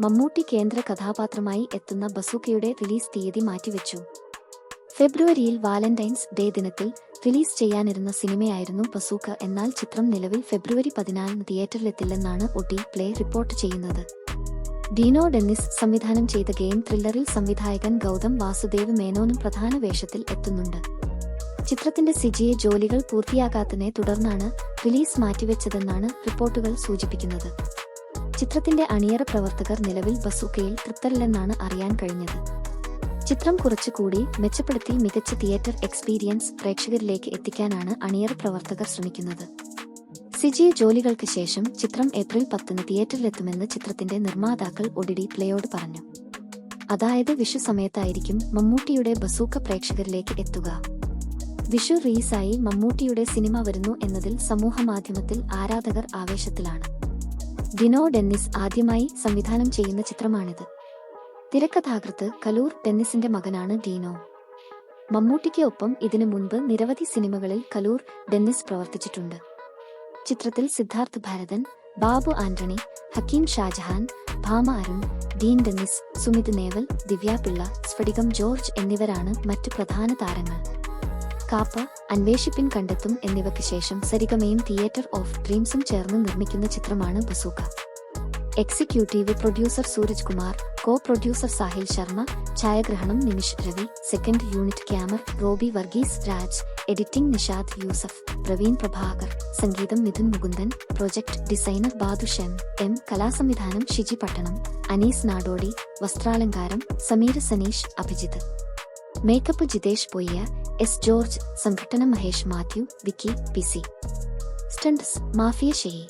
മമ്മൂട്ടി കേന്ദ്ര കഥാപാത്രമായി എത്തുന്ന ബസൂക്കയുടെ റിലീസ് തീയതി മാറ്റിവെച്ചു. ഫെബ്രുവരിയിൽ വാലന്റൈൻസ് ഡേ ദിനത്തിൽ റിലീസ് ചെയ്യാനിരുന്ന സിനിമയായിരുന്നു ബസൂക്ക. എന്നാൽ ചിത്രം നിലവിൽ ഫെബ്രുവരി പതിനാലിന് തിയേറ്ററിലെത്തില്ലെന്നാണ് ഒടി പ്ലേ റിപ്പോർട്ട് ചെയ്യുന്നത്. ഡീനോ ഡെന്നിസ് സംവിധാനം ചെയ്ത ഗെയിം ത്രില്ലറിൽ സംവിധായകൻ ഗൗതം വാസുദേവ് മേനോനും പ്രധാന വേഷത്തിൽ എത്തുന്നുണ്ട്. ചിത്രത്തിന്റെ സിജിയെ ജോലികൾ പൂർത്തിയാകാത്തതിനെ തുടർന്നാണ് റിലീസ് മാറ്റിവെച്ചതെന്നാണ് റിപ്പോർട്ടുകൾ സൂചിപ്പിക്കുന്നത്. ചിത്രത്തിന്റെ അണിയറ പ്രവർത്തകർ നിലവിൽ ബസൂക്കയിൽ തൃപ്തരല്ലെന്നാണ് അറിയാൻ കഴിഞ്ഞത്. ചിത്രം കുറച്ചുകൂടി മെച്ചപ്പെടുത്തി മികച്ച തിയേറ്റർ എക്സ്പീരിയൻസ് പ്രേക്ഷകരിലേക്ക് എത്തിക്കാനാണ് അണിയറ പ്രവർത്തകർ ശ്രമിക്കുന്നത്. സിജി ജോലികൾക്ക് ശേഷം ചിത്രം ഏപ്രിൽ പത്തിന് തിയേറ്ററിലെത്തുമെന്ന് ചിത്രത്തിന്റെ നിർമ്മാതാക്കൾ ഒടിടി പ്ലേയോട് പറഞ്ഞു. അതായത് വിഷു സമയത്തായിരിക്കും മമ്മൂട്ടിയുടെ ബസൂക്ക പ്രേക്ഷകരിലേക്ക് എത്തുക. വിഷു റീസായി മമ്മൂട്ടിയുടെ സിനിമ വരുന്നു എന്നതിൽ സമൂഹമാധ്യമത്തിൽ ആരാധകർ ആവേശത്തിലാണ്. ഡിനോ ഡെന്നിസ് ആദ്യമായി സംവിധാനം ചെയ്യുന്ന ചിത്രമാണിത്. തിരക്കഥാകൃത്ത് കലൂർ ഡെന്നിസിന്റെ മകനാണ് ഡീനോ. മമ്മൂട്ടിക്ക് ഒപ്പം ഇതിനു മുൻപ് നിരവധി സിനിമകളിൽ കലൂർ ഡെന്നിസ് പ്രവർത്തിച്ചിട്ടുണ്ട്. ചിത്രത്തിൽ സിദ്ധാർത്ഥ് ഭരതൻ ബാബു ആന്റണി ഹക്കീം ഷാജഹാൻ ഭാമ അരുൺ ഡീൻ ഡെന്നിസ് സുമിത് നേവൽ ദിവ്യാപിള്ള സ്ഫടികം ജോർജ് എന്നിവരാണ് മറ്റു പ്രധാന താരങ്ങൾ. കാപ്പ അന്വേഷിപ്പിൻ കണ്ടെത്തും എന്നിവയ്ക്ക് ശേഷം സരിഗമയും തിയേറ്റർ ഓഫ് ഡ്രീംസും ചേർന്ന് നിർമ്മിക്കുന്ന ചിത്രമാണ് Bazooka. Executive producer Suraj Kumar co producer Sahil Sharma ഛായാഗ്രഹണം Nimish Ravi second unit camera Robbie Varghese Raj editing Nishad Yusuf Praveen Prabhakar സംഗീതം Mithun Mukundan project designer Badushan M കലാസംവിധാനം Shiji Pattanam Anees Nadodi വസ്ത്രാലങ്കാരം സമീര സനീഷ് അഭിജിത്ത്. മേക്കപ്പ് ജിതേഷ് പൊയ്യ എസ് ജോർജ് സംഘടന Mahesh Mathew Vicky P C. Stunts Mafia ഷെയ്യി